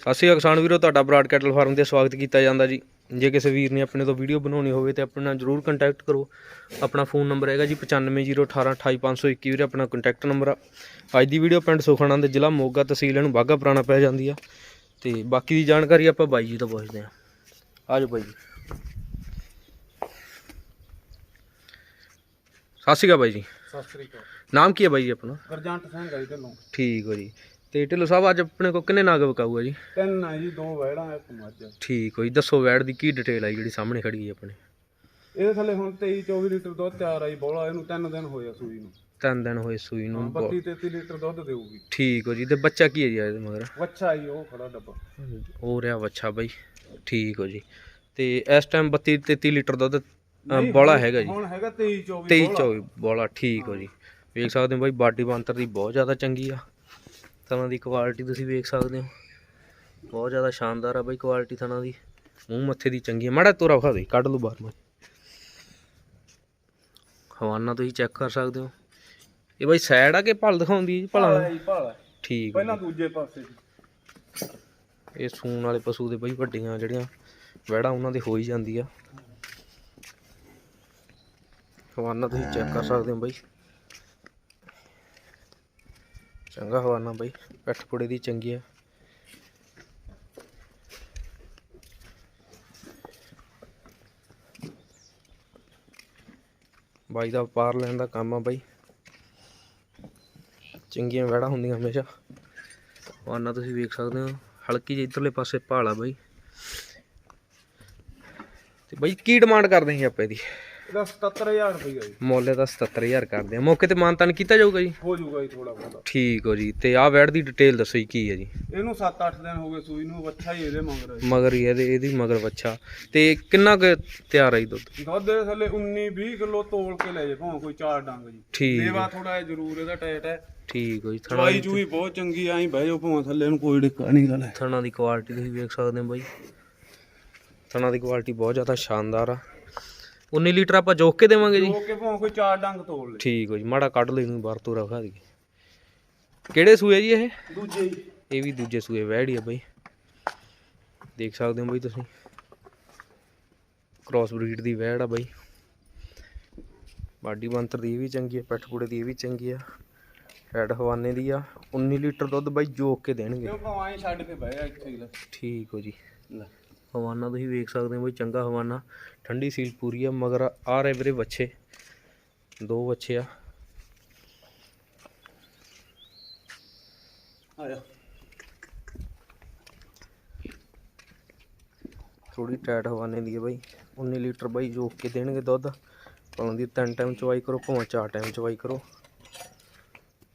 ਸਤਿ ਸ਼੍ਰੀ ਅਕਾਲ ਕਿਸਾਨ ਵੀਰੋ ਤੁਹਾਡਾ ਬਰਾਡ ਕੈਟਲ ਫਾਰਮ ਤੇ ਸਵਾਗਤ ਕੀਤਾ ਜਾਂਦਾ ਜੀ। ਜੇ ਕਿਸੇ ਵੀਰ ਨੇ ਆਪਣੇ ਤੋਂ ਵੀਡੀਓ ਬਣਾਉਣੀ ਹੋਵੇ ਤੇ ਆਪਣੇ ਨਾਲ ਜਰੂਰ ਕੰਟੈਕਟ ਕਰੋ। ਆਪਣਾ ਫੋਨ ਨੰਬਰ ਹੈਗਾ ਜੀ 9501828521 ਵੀਰੇ ਆਪਣਾ ਕੰਟੈਕਟ ਨੰਬਰ ਆ। ਅੱਜ ਦੀ ਵੀਡੀਓ ਪਿੰਡ ਸੁਖਣਾ ਦੇ ਜ਼ਿਲ੍ਹਾ ਮੋਗਾ ਤਹਿਸੀਲ ਨੂੰ ਬਾਗਾ ਪੁਰਾਣਾ ਪੈ ਜਾਂਦੀ ਆ। ਤੇ ਬਾਕੀ ਦੀ ਜਾਣਕਾਰੀ ਆਪਾਂ ਬਾਈ ਜੀ ਤੋਂ ਪੁੱਛਦੇ ਆ। ਆਜੋ ਬਾਈ ਜੀ। ਸਤਿ ਸ਼੍ਰੀ ਅਕਾਲ ਬਾਈ ਜੀ। ਸਤਿ ਸ੍ਰੀ ਅਕਾਲ। ਨਾਮ ਕੀ ਹੈ ਬਾਈ ਜੀ ਆਪਣਾ? ਗਰਜੰਟ ਸਿੰਘ ਆਈ ਢਿੱਲੋਂ। ਠੀਕ ਹੋ ਜੀ। ਤੇ ਢਿੱਲੋਂ ਸਾਹਿਬ ਅੱਜ ਆਪਣੇ ਕੋਲ ਕਿੰਨੇ ਨਾਗ ਵਿਕਾਊ ਆ ਜੀ? ਤਿੰਨ ਆ ਜੀ ਦੋ ਵੈੜਾਂ ਇੱਕ ਮੱਝ। ਠੀਕ ਹੋ ਜੀ ਦੱਸੋ ਵੈੜ ਦੀ ਕੀ ਡਿਟੇਲ ਆਈ ਜਿਹੜੀ ਸਾਹਮਣੇ ਖੜੀ ਹੈ ਆਪਣੇ? ਇਹਦੇ ਥੱਲੇ ਹੁਣ 23 24 ਲੀਟਰ ਦੁੱਧ ਤਿਆਰ ਆਈ ਬੋਲਾ ਇਹਨੂੰ ਤਿੰਨ ਦਿਨ ਹੋਏ ਆ ਸੂਈ ਨੂੰ। ਤਿੰਨ ਦਿਨ ਹੋਏ ਸੂਈ ਨੂੰ 32 33 ਲੀਟਰ ਦੁੱਧ ਦੇਊਗੀ। ਠੀਕ ਹੋ ਜੀ ਤੇ ਬੱਚਾ ਕੀ ਹੈ ਜੀ ਇਹਦੇ ਮਗਰ? ਵੱਛਾ ਆਈ ਉਹ ਖੜਾ ਡੱਬਾ। ਉਹ ਰਿਹਾ ਬੱਚਾ ਬਾਈ ਠੀਕ ਹੋ ਜੀ। ਤੇ ਇਸ ਟਾਈਮ 32 33 ਲੀਟਰ ਦੁੱਧ ਬੋਲਾ ਹੈਗਾ ਜੀ। ਹੁਣ ਹੈਗਾ 23 24 23 24 ਬੋਲਾ ਠੀਕ ਹੋ ਜੀ। ਵੇਖ ਸਕਦੇ ਹੋ ਬਾਈ ਬਾਡੀ ਬੰਤਰ ਦੀ ਬਹੁਤ ਜ਼ਿਆਦਾ ਚੰਗੀ ਆ। ਥਣਾ ਦੀ ਕੁਆਲਿਟੀ ਤੁਸੀਂ ਵੇਖ ਸਕਦੇ ਹੋ। ਬਹੁਤ ਜ਼ਿਆਦਾ ਸ਼ਾਨਦਾਰ ਆ ਬਾਈ ਕੁਆਲਿਟੀ ਥਣਾ ਦੀ। ਮੂੰਹ ਮੱਥੇ ਦੀ ਚੰਗੀ ਆ। ਮਾੜਾ ਤੋਰਾ ਵਿਖਾ ਦੇ ਕੱਢ ਲਓ ਬਾਹਰ ਮੈਂ ਹਵਾਨਾ ਤੁਸੀਂ ਚੈੱਕ ਕਰ ਸਕਦੇ ਹੋ। ਇਹ ਬਾਈ ਸਾਈਡ ਆ ਕਿ ਭਲ ਦਿਖਾਉਂਦੀ ਹੈ ਜੀ ਭਲਾ? ਭਾਲਾ ਠੀਕ ਹੋ ਪਹਿਲਾਂ ਦੂਜੇ ਪਾਸੇ ਇਹ ਸੂਣ ਵਾਲੇ ਪਸ਼ੂ ਦੇ ਬਈ ਵੱਡੀਆਂ ਜਿਹੜੀਆਂ ਵਹਿੜਾਂ ਉਹਨਾਂ ਦੇ ਹੋ ਹੀ ਜਾਂਦੀ ਆ। ਹਵਾਨਾ ਤੁਸੀਂ ਚੈੱਕ ਕਰ ਸਕਦੇ ਹੋ ਬਈ। ਚੰਗਾ ਹਵਾਨਾ ਬਾਈ ਪਿੱਠ ਪੁੜੇ ਦੀ ਚੰਗੀ ਆ। ਬਾਈ ਦਾ ਪਾਰ ਲੈਣ ਦਾ ਕੰਮ ਆ ਬਾਈ। ਚੰਗੀਆਂ ਵਹਿੜਾਂ ਹੁੰਦੀਆਂ ਹਮੇਸ਼ਾ। ਹਵਾਨਾ ਤੁਸੀਂ ਵੇਖ ਸਕਦੇ ਹੋ, ਹਲਕੀ ਜਿਹੀ ਇੱਧਰਲੇ ਪਾਸੇ ਭਾਲ ਆ ਬਾਈ। ਤੇ ਬਾਈ ਕੀ ਡਿਮਾਂਡ ਕਰਦੇ ਸੀ ਆਪਾਂ ਇਹਦੀ? ਇਹਦਾ 77000 ਰੁਪਇਆ ਜੀ। ਮੁੱਲ ਇਹਦਾ 77000 ਕਰਦੇ ਆ ਮੌਕੇ ਤੇ ਮਾਨਤਾਨ ਕੀਤਾ ਜਾਊਗਾ ਜੀ? ਹੋ ਜਾਊਗਾ ਜੀ ਥੋੜਾ ਬਹੁਤਾ। ਠੀਕ ਹੋ ਜੀ। ਤੇ ਆਹ ਵੈੜ ਦੀ ਡਿਟੇਲ ਦੱਸੋ ਜੀ ਕੀ ਹੈ ਜੀ? ਇਹਨੂੰ 7-8 ਦਿਨ ਹੋ ਗਏ ਸੂਈ ਨੂੰ ਵੱਛਾ ਹੀ ਇਹਦੇ ਮੰਗ ਰਿਹਾ ਮਗਰ ਹੀ ਇਹਦੇ ਇਹਦੀ ਮਗਰ ਬੱਚਾ ਤੇ ਕਿੰਨਾ ਕੁ ਤਿਆਰ ਆਈ ਦੁੱਧ? ਦੁੱਧ ਦੇ ਥੱਲੇ 19 20 ਕਿਲੋ ਤੋਲ ਕੇ ਲੈ ਜੇ ਭਾਵੇਂ ਕੋਈ ਚਾਰ ਡੰਗ ਜੀ। ਠੀਕ ਦੇਵਾ ਥੋੜਾ ਜ਼ਰੂਰ ਇਹਦਾ ਟਾਈਟ ਹੈ। ਠੀਕ ਹੋ ਜੀ ਥਣਾ ਚਵਾਈ ਚੂਈ ਬਹੁਤ ਚੰਗੀ ਆਈ ਬਹਿ ਜਾਓ ਭਾਵੇਂ ਥੱਲੇ ਨੂੰ ਕੋਈ ਡਿੱਕਾ ਨਹੀਂ ਗੱਲ ਹੈ ਥਣਾ ਦੀ ਕੁਆਲਿਟੀ ਤੁਸੀਂ ਵੇਖ ਸਕਦੇ ਹੋ ਬਾਈ। ਥਣਾ ਦੀ ਕੁਆਲਿਟੀ ਬਹੁਤ ਜ਼ਿਆਦਾ ਸ਼ਾਨਦਾਰ ਆ। 19 ਲੀਟਰ ਆਪਾਂ ਜੋਕ ਕੇ ਦੇਵਾਂਗੇ ਜੀ? ਜੋ ਕਿ ਭਾਵੇਂ ਕੋਈ ਚਾਰ ਡੰਗ ਤੋਲ ਲੈ ਠੀਕ ਹੋ ਜੀ ਮਾੜਾ ਕੱਢ ਲਓ ਇਹਨੂੰ ਬਾਹਰ ਤੋਰਾ ਵਿਖਾ ਦਈਏ ਕਿਹੜੇ ਸੂਏ ਜੀ ਇਹ? ਦੂਜੇ ਇਹ ਵੀ ਦੂਜੇ ਸੂਏ ਵਹਿੜੀ ਆ ਬਈ। ਦੇਖ ਸਕਦੇ ਹੋ ਬਈ ਤੁਸੀਂ। ਕ੍ਰਾਸ ਬਰੀਡ ਦੀ ਵਹਿੜ ਆ ਬਈ। ਬਾਡੀ ਬੰਤਰ ਦੀ ਇਹ ਵੀ ਚੰਗੀ ਆ ਪਿੱਠ ਪੁੜੇ ਦੀ ਇਹ ਵੀ ਚੰਗੀ ਆ। ਹੈਡ ਹਵਾਨੇ ਦੀ ਆ। 19 ਲੀਟਰ ਦੁੱਧ ਬਾਈ ਜੋਕ ਕੇ ਦੇਣਗੇ। ਕਿਉਂ ਭਾਵੇਂ ਐਂ ਛੱਡ ਕੇ ਬਹਿ ਜਾ ਇੱਥੇ ਹੀ ਲੈ। ਠੀਕ ਹੋ ਜੀ। ਲੈ। ਹਵਾਨਾ ਤੁਸੀਂ ਵੇਖ ਸਕਦੇ ਹੋ ਬਈ ਚੰਗਾ ਹਵਾਨਾ ਠੰਡੀ ਸੀਲ ਪੂਰੀ ਆ ਮਗਰ ਆ ਰਹੇ ਵੀਰੇ ਬੱਚੇ ਦੋ ਬੱਚੇ ਆ। ਆਇਆ ਥੋੜੀ ਟਾਈਟ ਹਵਾਨੇ ਦੀ ਹੈ ਬਾਈ 19 ਲੀਟਰ ਬਾਈ ਜੋਕ ਕੇ ਦੇਣਗੇ ਦੁੱਧ। ਭਾਵੇਂ ਦੀ ਤਿੰਨ ਟਾਈਮ ਚਵਾਈ ਕਰੋ ਭਾਵੇਂ ਚਾਰ ਟਾਈਮ ਚਵਾਈ ਕਰੋ।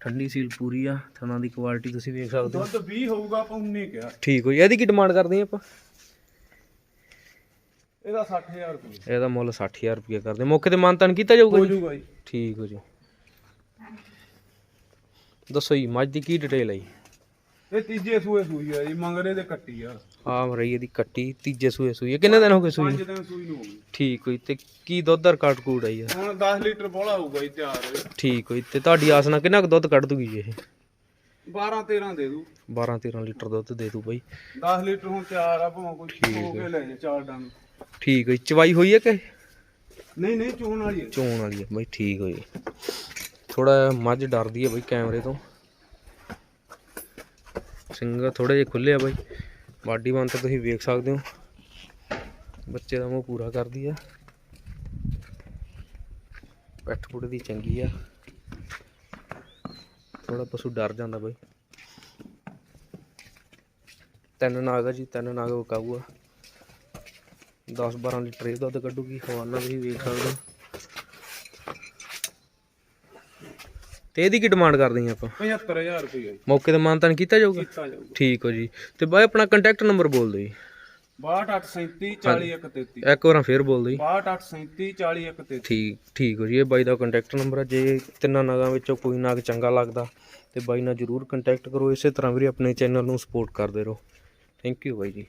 ਠੰਡੀ ਸੀਲ ਪੂਰੀ ਆ ਥਣਾ ਦੀ ਕੁਆਲਿਟੀ ਤੁਸੀਂ ਵੇਖ ਸਕਦੇ ਹੋ। ਦੁੱਧ 20 ਹੋਊਗਾ ਆਪਾਂ 19 ਕਿਹਾ। ਠੀਕ ਹੋ ਜੀ ਇਹਦੀ ਕੀ ਡਿਮਾਂਡ ਕਰਦੇ ਆ ਆਪਾਂ? ਇਹਦਾ 60000 ਰੁਪਏ ਇਹਦਾ ਮੁੱਲ 60000 ਰੁਪਏ ਕਰਦੇ। ਮੌਕੇ ਤੇ ਮਾਨਤਾਨ ਕੀਤਾ ਜਾਊਗਾ ਹੋ ਜੀ? ਜਾਊਗਾ ਜੀ। ਠੀਕ ਹੋ ਜੀ। ਦੱਸੋ ਜੀ ਮੱਝ ਦੀ ਕੀ ਡਿਟੇਲ ਹੈ ਜੀ? ਇਹ ਤੀਜੇ ਸੂਏ ਸੂਈ ਆ ਜੀ ਮੰਗਰੇ ਦੇ ਕੱਟੀ ਆ। ਆਹ ਰਹੀ ਇਹਦੀ ਕੱਟੀ ਤੀਜੇ ਸੂਏ ਸੂਈ ਹੈ ਕਿੰਨੇ ਦਿਨ ਹੋ ਗਏ ਸੂਈ ਨੂੰ? ਪੰਜ ਦਿਨ ਸੂਈ ਨੂੰ ਹੋ ਗਈ। ਠੀਕ ਹੋਈ ਤੇ ਕੀ ਦੁੱਧ ਦਾ ਰਿਕਾਰਡ ਕੂੜ ਆਈ ਆ ਹੁਣ 10 ਲੀਟਰ ਬੋਲਾ ਹੋਊਗਾ ਜੀ ਤਿਆਰ। ਠੀਕ ਹੋਈ ਤੇ ਤੁਹਾਡੀ ਆਸ ਨਾਲ ਕਿੰਨਾ ਕੁ ਦੁੱਧ ਕੱਢ ਦੂਗੀ ਜੀ ਇਹ? 12 13 ਦੇ ਦੂ। 12 13 ਲੀਟਰ ਦੁੱਧ ਦੇ ਦੂ ਬਾਈ। 10 ਲੀਟਰ ਹੁਣ ਤਿਆਰ ਆ ਭਾਵੇਂ ਕੋਈ ਹੋ ਕੇ ਲੈ ਜੇ ਚਾਰ ਡੰਗ। ਠੀਕ ਹੈ। ਚਵਾਈ ਹੋਈ ਹੈ ਕਿ? ਨਹੀਂ ਨਹੀਂ ਚੋਣ ਵਾਲੀ ਹੈ। ਚੋਣ ਵਾਲੀ ਹੈ। ਬਾਈ ਠੀਕ ਹੋਈ। ਥੋੜਾ ਮੱਝ ਡਰਦੀ ਹੈ ਬਾਈ ਕੈਮਰੇ ਤੋਂ। ਸਿੰਘ ਥੋੜੇ ਜਿਹਾ ਖੁੱਲੇ ਆ ਬਾਈ। ਬਾਡੀ ਤਾਂ ਤੁਸੀਂ ਵੇਖ ਸਕਦੇ ਹੋ। ਬੱਚੇ ਦਾ ਮੂੰਹ ਪੂਰਾ ਕਰਦੀ ਆ। ਪੈਠ ਪੁੜੇ ਦੀ ਚੰਗੀ ਆ। ਥੋੜਾ ਪਸ਼ੂ ਡਰ ਜਾਂਦਾ ਬਾਈ। ਤਿੰਨ ਨਾਗ ਜੀ ਤਿੰਨ ਨਾਗ ਵਿਕਾਊ ਆ 10 12 ਲੀਟਰ ਇਹ ਦੁੱਧ ਕੱਢੂਗੀ ਹਵਾਨਾ ਵੀ ਵੇਖ ਸਕਦੇ ਹੋ। ਤੇ ਇਹਦੀ ਕੀ ਡਿਮਾਂਡ ਕਰਦੇ ਹਾਂ ਆਪਾਂ? 75000 ਰੁਪਏ ਮੌਕੇ ਤੇ ਮਾਨਤਾਨ ਕੀਤਾ ਜਾਊਗਾ? ਕੀਤਾ ਜਾਊਗਾ। ਠੀਕ ਹੋ ਜੀ। ਤੇ ਬਾਈ ਆਪਣਾ ਕੰਟੈਕਟ ਨੰਬਰ ਬੋਲ ਦਿਓ ਜੀ। 62837 4133 ਇੱਕ ਵਾਰਾਂ ਫੇਰ ਬੋਲ ਦਿਓ ਜੀ। 62837 4133 ਠੀਕ ਠੀਕ ਹੋ ਜੀ। ਇਹ ਬਾਈ ਦਾ ਕੰਟੈਕਟ ਨੰਬਰ ਆ। ਜੇ ਤਿੰਨਾਂ ਨਗਾਂ ਵਿੱਚੋਂ ਕੋਈ ਨਗ ਚੰਗਾ ਲੱਗਦਾ ਤੇ ਬਾਈ ਨਾਲ ਜਰੂਰ ਕੰਟੈਕਟ ਕਰੋ। ਇਸੇ ਤਰ੍ਹਾਂ ਵੀਰੇ ਆਪਣੇ ਚੈਨਲ ਨੂੰ ਸਪੋਰਟ ਕਰਦੇ ਰਹੋ। ਥੈਂਕ ਯੂ ਬਾਈ ਜੀ।